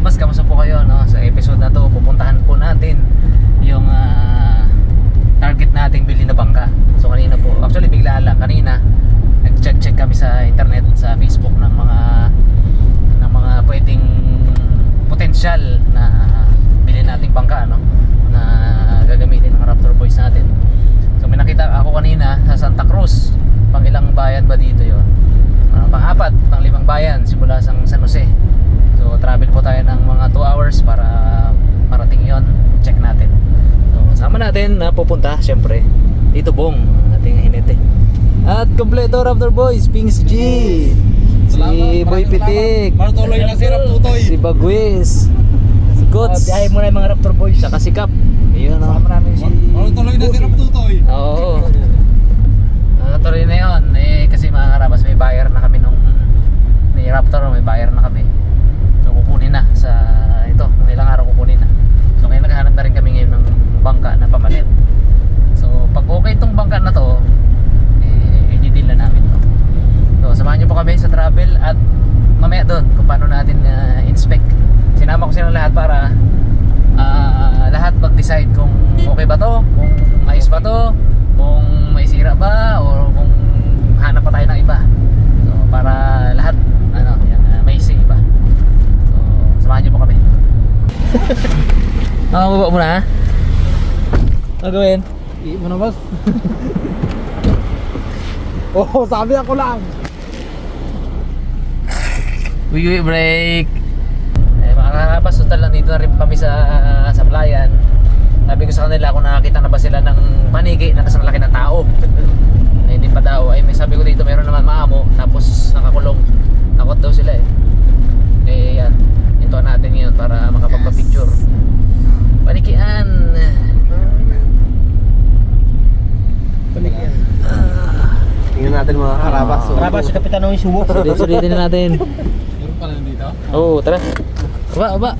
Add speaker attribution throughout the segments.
Speaker 1: karabas, kamusta po kayo? No? Sa episode na to, pupuntahan po natin yung ah, target nating bili na bangka. So kanina po, actually bigla lang, kanina nag-check-check kami sa internet, sa Facebook ng mga ng mga pwedeng potensyal na bilhin nating bangka no? na gagamitin ng Raptor Boys natin. So may nakita ako kanina sa Santa Cruz. Pang ilang bayan ba dito yon? Uh, pang-apat, pang-limang bayan simula sa San Jose. Travel po tayo ng mga 2 hours para parating yon check natin. So sama natin na pupunta syempre dito bong ang ating hinete. At kompleto Raptor Boys, Pings G. Si Boy Pitik.
Speaker 2: Martuloy na si Raptutoy.
Speaker 1: Si Bagwis. Si Kots.
Speaker 3: Biyahe mo na yung mga Raptor Boys.
Speaker 1: Saka si Kap. Ayun oh.
Speaker 3: Kasama namin si...
Speaker 2: Martuloy na si Raptutoy.
Speaker 1: Oo. Natuloy na yun. Eh, kasi mga karabas, may buyer na kami nung ni Raptor, may buyer na kami. So, kukunin na sa ito. Mga ilang araw kukunin na. So, kaya naghahanap na rin kami ngayon ng bangka na pamalit. So, pag okay itong bangka na to, eh, i-deal na namin to. So, samahan nyo po kami sa travel at mamaya doon kung paano natin uh, inspect. Sila lahat para ah, lahat mag-decide kung okay ba to, kung ayos ba to, kung may sira ba, o kung hanap pa tayo ng iba. So, para lahat, ano, yan, ah, may say ba. So, samahan niyo po kami. Ah, baba mo na, ha? Ano gawin?
Speaker 2: Hindi mo na boss. Oo, sabi ako lang.
Speaker 1: Wiwi break. Eh, mga kakabas, total lang dito na rin kami sa sa playan. Sabi ko sa kanila kung nakakita na ba sila ng paniki na kasang laki ng tao. Eh, hindi pa daw. Ay, may sabi ko dito meron naman maamo tapos nakakulong. Takot daw sila eh. Eh, yan. Ito natin yun para makapagpa-picture. Panikian.
Speaker 3: Tingnan natin mga karabas. Karabas si Kapitan ng Subo.
Speaker 1: Sulit, sulitin na natin.
Speaker 2: Meron pala dito.
Speaker 1: Oo, oh, tara. Aba, aba.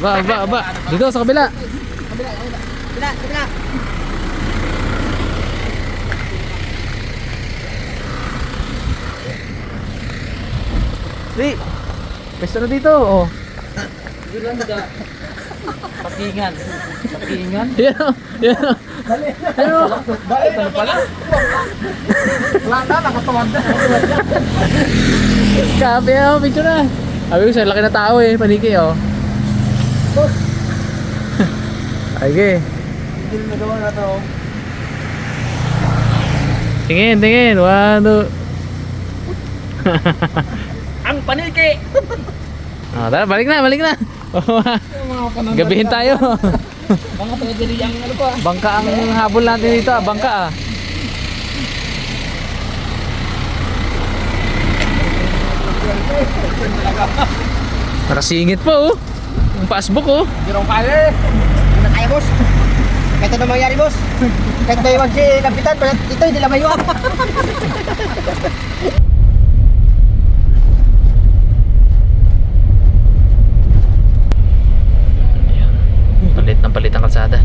Speaker 1: Aba, aba, aba. Dito sa kabila. Di. Pwesto na dito, oh. Pakingan. Pakingan? Yan, oh. yan. oh. Ano?
Speaker 2: Bakit ano pala? Wala na, nakatawad na.
Speaker 1: Kape oh, picture na. Sabi ko siya, laki na tao eh, paniki oh. Ayge.
Speaker 3: Hindi na nagawa na to.
Speaker 1: Tingin, tingin. One, two.
Speaker 3: Ang paniki!
Speaker 1: Ah, tara, balik na, balik na. Gabihin tayo.
Speaker 3: Mga pwede rin yung ano pa.
Speaker 1: Bangka ang habol natin dito, ah. bangka ah. Nakasingit pa oh. Yung passbook oh.
Speaker 2: Rin kaya eh.
Speaker 3: Na kaya, boss. Kahit ano mangyari, boss. Kahit may wag si Kapitan, pero ito hindi lang.
Speaker 1: Ayan. Palit ng palit ang kalsada.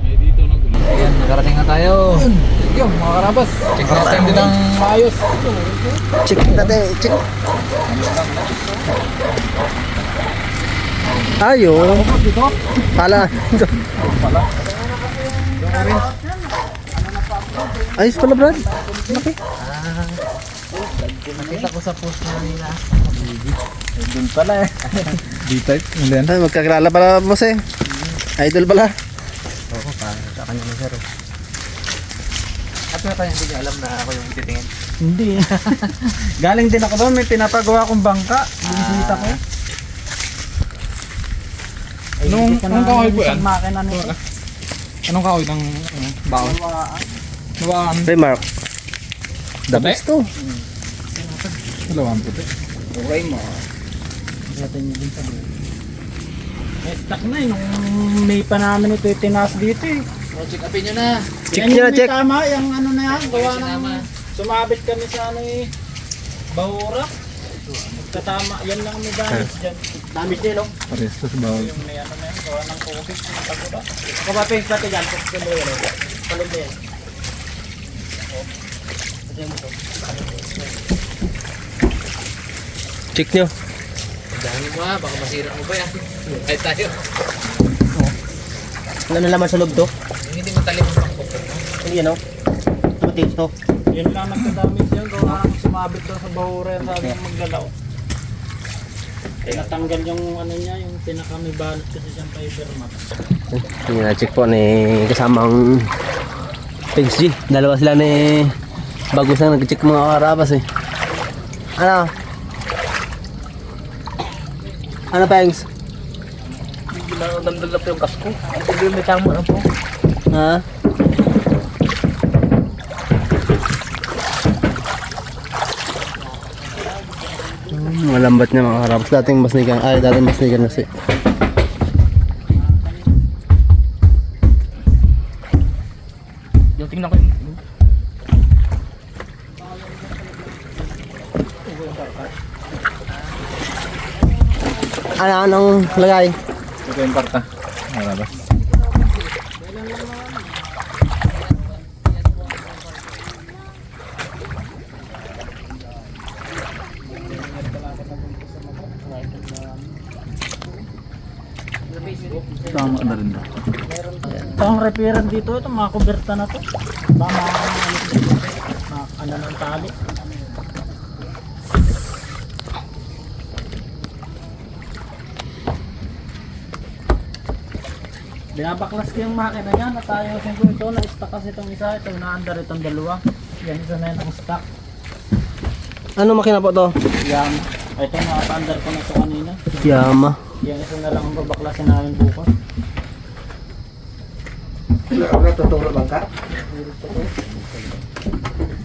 Speaker 2: Eh, dito nagulo.
Speaker 1: Ayan, nakarating na tayo.
Speaker 2: Yung mga karabas.
Speaker 1: Check
Speaker 2: Nakarating
Speaker 1: natin.
Speaker 2: din ang maayos.
Speaker 3: Check natin, check. Ayo. Pala. Ayos pala, Brad.
Speaker 1: Nakita ko sa post na nila.
Speaker 3: Doon pala eh.
Speaker 2: D-type. Hindi yan.
Speaker 3: Ay, magkakilala pala, boss eh. Idol pala.
Speaker 1: Oo, parang sa kanya ni Sir. Tayo hindi niya alam na ako yung titingin.
Speaker 2: Hindi. Galing din ako doon. May pinapagawa kong bangka. Binisita ko. Anong, anong kahoy po yan?
Speaker 3: Makina nito.
Speaker 2: Anong kahoy ng ano, baon? Nawaan.
Speaker 3: Hey, Mark. The
Speaker 2: Puti?
Speaker 3: best to.
Speaker 2: Dalawang puti.
Speaker 3: Okay mo.
Speaker 2: May stock na eh. Nung May pa namin ito itinaas dito eh.
Speaker 1: Check upin nyo na.
Speaker 3: Check nyo na, check.
Speaker 2: Tama, yung ano na yan. Gawa ng... Sumabit kami sa ano eh. Bahura. Katama, yan lang may damage dyan.
Speaker 3: Damage din, no?
Speaker 2: Parestos bawal. Yung may ano na yan, gawa ng COVID, yung pagoda.
Speaker 3: Ako ba pings natin dyan? Yan. Oh. To.
Speaker 4: Check nyo.
Speaker 1: Dami mo ha, baka masira mo pa yan. Kahit tayo.
Speaker 3: Wala na laman sa loob to.
Speaker 1: Yung hindi matalim ang pangkok.
Speaker 3: Hindi, ano? Two things to.
Speaker 2: Yan lang nagka-damage yan, gawa ng sumabit to sa bahura yan, sabi ng maggalaw. Tinatanggal yung ano niya, yung pinaka may balot kasi siyang fiber mat.
Speaker 4: Yung na-check po ni kasamang Pigs G. Dalawa sila ni bagus na nag-check mga karabas eh.
Speaker 3: Ano? Ano, Pengs?
Speaker 1: Damdal po yung kasko. Ang problema may tamo na po.
Speaker 3: Ha?
Speaker 4: Hmm, malambat niya mga karabas. Dating basnikan. Ay, dating basnikan kasi.
Speaker 1: Yung tingnan ko yung...
Speaker 3: Ano, anong lagay?
Speaker 2: Ito yung parta. Marabas. Tama na rin ba? Ito ang repairan dito, ito mga kuberta na to. Tama na ano ng tali. Binabaklas ko yung makina niya, natayosin ko ito, na-stock kasi itong isa, ito na-under itong dalawa. Yan isa na yun ang stock.
Speaker 3: Ano makina po to?
Speaker 2: Yan. Ito nakapa-under ko na ito kanina.
Speaker 4: Yama.
Speaker 2: Yan isa na lang ang babaklasin namin bukas.
Speaker 3: Ako natuturo bang ka?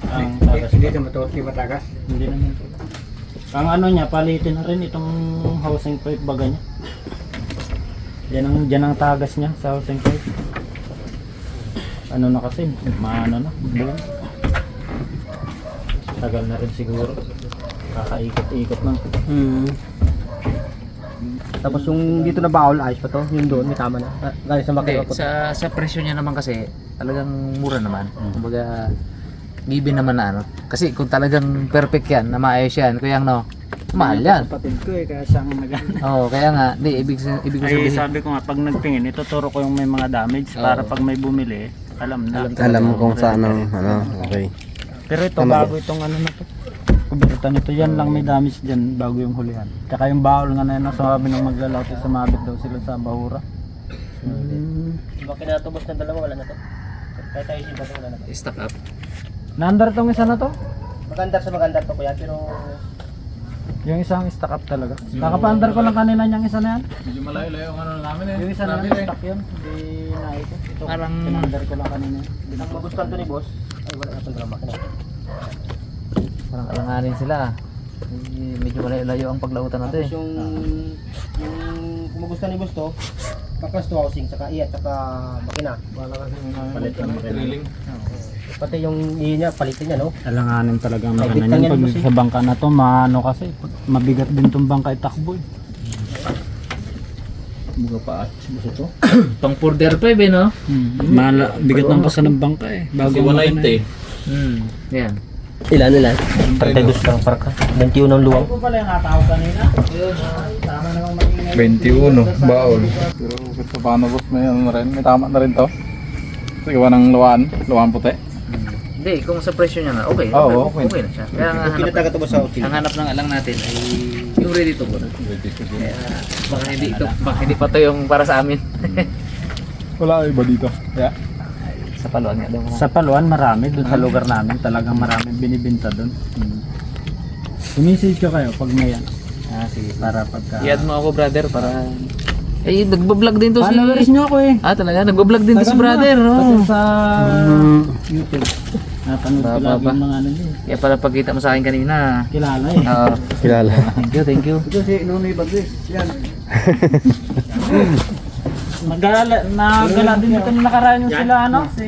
Speaker 2: Ang tagas.
Speaker 3: Hindi na matuturo, hindi matagas.
Speaker 2: Hindi naman ito. Ang ano niya, palitin na rin itong housing pipe baga niya. Yan ang, dyan ang tagas niya sa housing pipe. Ano na kasi, maano na, buwan. Tagal na rin siguro. Kakaikot-ikot na.
Speaker 4: Hmm.
Speaker 3: Tapos yung dito na bawal, ayos pa to. Yung doon, may tama na. Ah, Galing sa
Speaker 1: Hindi,
Speaker 3: makina po.
Speaker 1: sa, sa presyo niya naman kasi, talagang mura naman. Kumbaga, given naman na ano. Kasi kung talagang perfect yan, na maayos yan, kaya no, mahal yan.
Speaker 2: Kapatid ko eh, kaya siyang nag
Speaker 1: Oo, kaya nga, di, ibig, ibig ko
Speaker 2: Ay,
Speaker 1: sabihin,
Speaker 2: sabi ko nga, pag nagtingin, ituturo ko yung may mga damage para
Speaker 1: Oo.
Speaker 2: pag may bumili, alam na.
Speaker 4: Alam mo kung saan ang ano. Okay.
Speaker 2: Pero ito, bago itong ano na to. Kubitan nito, yan lang may damage dyan bago yung hulihan. Tsaka yung bawal nga na yun, sabi ng maglalaki, sumabit daw sila sa bahura.
Speaker 3: Diba kinatubos ng dalawa, wala na to. Kahit tayo siya wala na to.
Speaker 1: stock up.
Speaker 2: Naandar tong isa na to?
Speaker 3: Maganda sa maganda to kuya, pero
Speaker 2: Yung isang stock up talaga. Kakapaandar ko lang kanina niyang isa na yan.
Speaker 5: Medyo malayo-layo ang ano namin eh.
Speaker 2: Yung isa na yan, stock yun. Hindi na ito. Ito,
Speaker 1: Parang-
Speaker 2: pinaandar ko lang kanina.
Speaker 3: ang magustuhan to ni boss, ay wala na itong makina.
Speaker 1: Parang alanganin sila. Eh, medyo malayo-layo ang paglautan natin eh.
Speaker 3: yung, yung kung magustuhan ni boss to, kaklas to housing, saka iya, saka makina.
Speaker 5: Wala kasi yung
Speaker 2: Palit
Speaker 5: ano,
Speaker 2: yung
Speaker 5: drilling.
Speaker 3: Pati yung iya niya, palitin niya, no?
Speaker 2: Alanganin talaga ang makina niyan.
Speaker 3: yan,
Speaker 2: Pag
Speaker 3: eh.
Speaker 2: sa bangka na to, maano kasi, mabigat din tong bangka itakbo eh. Buga pa at ito.
Speaker 1: Pang border pa eh, no?
Speaker 2: Hmm. Mala, bigat ng basa ng bangka eh. Bago
Speaker 5: Kasi
Speaker 2: ang
Speaker 5: wala
Speaker 2: makina eh.
Speaker 1: Hmm, yan.
Speaker 4: Ilan ilan?
Speaker 3: Partidus lang parka. 21 ng luwang.
Speaker 2: Ako pala yung natawag kanina. Tama namang maging
Speaker 5: 21, baol. Pero kung paano boss, may ano na rin, may tama na rin to. Kasi gawa ng luwaan, luwaan puti.
Speaker 1: Hindi, kung sa presyo niya na, okay.
Speaker 5: Oo,
Speaker 1: okay,
Speaker 5: okay.
Speaker 1: na siya. Kaya ang hanap,
Speaker 3: Pinataga to sa hotel.
Speaker 1: ang hanap ng alang natin ay yung ready to go. Kaya baka hindi ito, baka hindi pa to yung para sa amin.
Speaker 5: Wala iba dito. Yeah.
Speaker 1: sa paluan nga daw.
Speaker 2: Sa Paluan marami, doon sa lugar namin talagang marami binibinta doon. Hmm. Sumisage ko kayo pag may ano.
Speaker 1: Ah, sige.
Speaker 2: Para pagka...
Speaker 1: I-add mo ako brother para Eh, nagbablog din to si...
Speaker 2: Followers nyo ako eh.
Speaker 1: Ah, talaga? Nagbablog din to si brother.
Speaker 2: na.
Speaker 1: Oh.
Speaker 2: Kasi sa
Speaker 4: Hmm.
Speaker 2: YouTube. Napanood ko lagi
Speaker 1: ba.
Speaker 2: yung mga ano nyo.
Speaker 1: Kaya pala pagkita mo sa akin kanina.
Speaker 2: Kilala eh.
Speaker 1: Oo.
Speaker 4: Kilala.
Speaker 1: thank you, thank you.
Speaker 3: Ito si Nunoy Bagwis. Yan.
Speaker 2: Nagala, nagala din dito nung nakaraan yung sila ano, si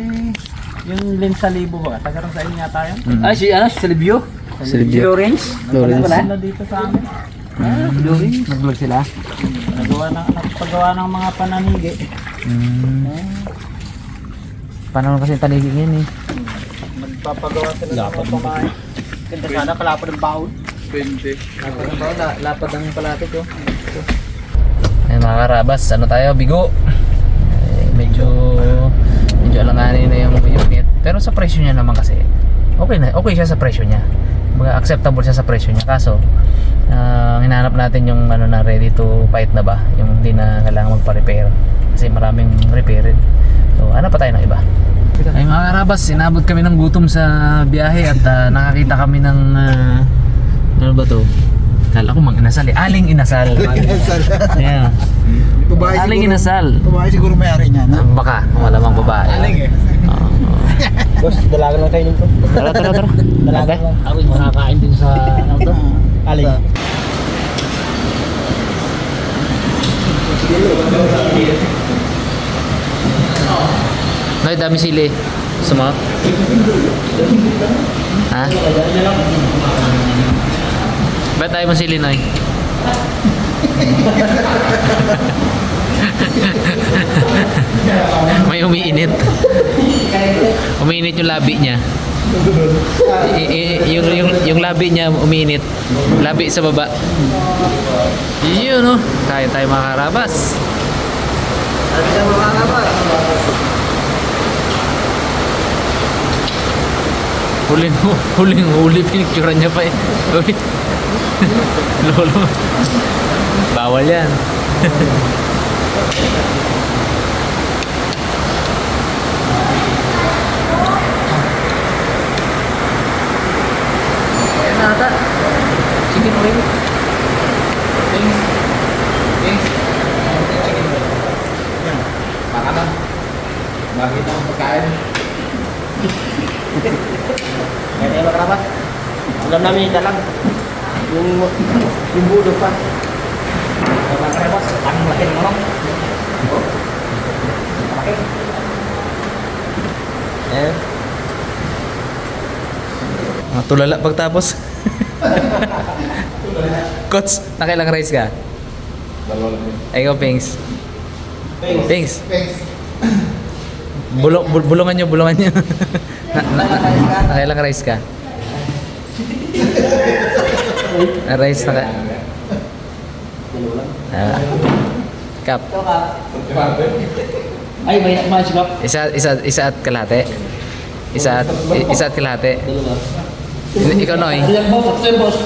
Speaker 2: yung Lin Salibo ba? Taga rin sa inyo yata yun.
Speaker 1: Ah, si ano, si Silvio?
Speaker 4: Silvio.
Speaker 3: Lawrence.
Speaker 4: Lawrence.
Speaker 2: Sila dito sa amin.
Speaker 3: Lawrence. Nag-vlog sila.
Speaker 2: Nagawa ng, nagpagawa ng mga pananigi.
Speaker 1: Hmm. Paano kasi tanigin yan eh?
Speaker 2: Magpapagawa sila ng mga pamahay.
Speaker 3: Ganda sana kalapad ng baon.
Speaker 5: 20.
Speaker 1: Lapad ang palatik ko. Ayun mga karabas, ano tayo, bigo. Eh, medyo medyo alanganin na yung unit. Pero sa presyo niya naman kasi, okay na, okay siya sa presyo niya. Mga acceptable siya sa presyo niya. Kaso, ah, hinanap natin yung ano na ready to fight na ba, yung hindi na kailangan magpa-repair. Kasi maraming repair rin. So, ano pa tayo ng iba? Ay mga karabas, inabot kami ng gutom sa biyahe at ah, nakakita kami ng ah, ano ba to? Kala ko mang inasal eh. Aling inasal. yeah.
Speaker 3: Babae
Speaker 1: Aling inasal.
Speaker 3: Babae siguro may-ari niya, no?
Speaker 1: Baka, malamang babae. Aling eh.
Speaker 3: Boss, dalaga lang kayo nito.
Speaker 1: Tara, tara, tara.
Speaker 3: Dalaga lang.
Speaker 2: Ako yung makakain din sa ano to.
Speaker 3: Aling.
Speaker 1: Noy, dami sili. Suma? Ha? Ba't tayo mo sili, Noy? May umiinit. Umiinit yung labi niya. I- i- yung, yung, yung labi niya umiinit. Labi sa baba. Yun, no? Kaya tayo mga karabas. Huling huling huli pinicturean niya pa eh. Uy. Lolo. Bawal yan. Bakit ang pagkain?
Speaker 3: Yan yung makarapat. Alam namin yung dalang. Yung, yung budo pa. Makarapat, ang laki ng manok. Laki.
Speaker 1: Eh. Ah, tulala pagtapos. Coach, nakailang race ka?
Speaker 5: Dalawa lang.
Speaker 1: Ay, ikaw, Pings. Pings. Bulong, bul bulungan nyo, bulungan nyo. na, na, na, nakailang race ka? Na race na ka? Ah. Kap.
Speaker 3: Ay, may masigap.
Speaker 1: Isa, isa, isa at kalahati. Isa at, isa at kalahati. Ikaw, Noy.
Speaker 3: Ilang boss? Tatlo yung boss.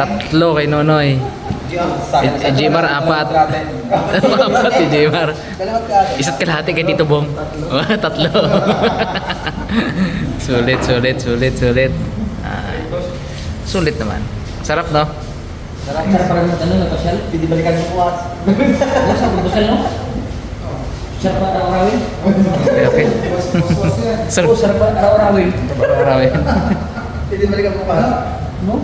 Speaker 1: Tatlo kay Nonoy. Eh, eh, Jmar, apat. apat si Jmar. Isa't kalahati kay Tito Bong. Tatlo. sulit, sulit, sulit, sulit. Ah, sulit naman. Sarap, no?
Speaker 3: Sarap sarap parang ano, napasyal. Hindi balikan mo kuwas. Ano sa napasyal no? Sarap pa araw-arawin.
Speaker 1: Okay, okay. Sarap.
Speaker 3: Oo, sarap pa araw-arawin. Hindi balikan mo kuwas. No?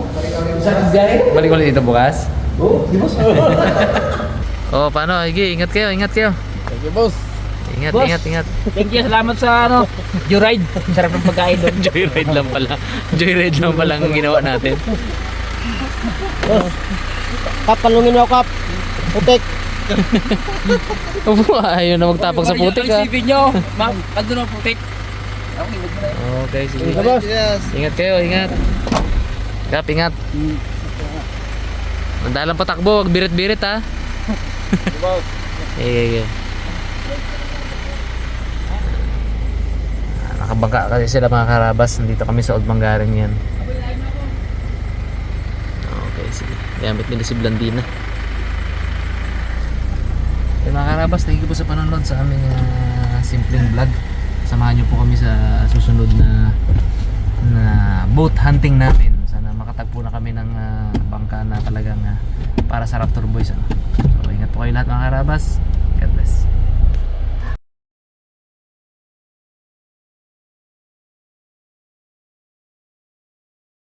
Speaker 3: Sarap biyahe.
Speaker 1: Balik ulit dito bukas.
Speaker 3: Oo, di boss.
Speaker 1: Oh, paano? Sige, ingat kayo, ingat kayo.
Speaker 5: Thank you, boss.
Speaker 1: Ingat,
Speaker 3: Boss.
Speaker 1: ingat, ingat.
Speaker 3: Thank you, salamat sa ano, Joyride. Sarap ng pagkain doon.
Speaker 1: Joyride lang pala. Joyride lang pala ang ginawa natin.
Speaker 3: Kap, palungin mo Kap. Putek.
Speaker 1: Opo, ayaw na magtapang sa putik ah.
Speaker 3: Yung nyo, ma'am, pagdo ng putik.
Speaker 1: Okay, sige.
Speaker 3: Boss.
Speaker 1: Ingat kayo, ingat. Kap, ingat. Mandalang patakbo, wag birit-birit ha. Sige. Ah, Nakabangka kasi sila mga karabas. Nandito kami sa Old Mangaring yan. Okay, sige. Gamit nila si Blandina. Okay, mga karabas, thank you po sa panonood sa aming ah, simpleng vlog. Samahan niyo po kami sa susunod na na boat hunting natin. Sana makatagpo na kami ng ah, bangka na talagang ah, para sa Raptor Boys. Ano? So, ingat po kayo lahat mga karabas. God bless.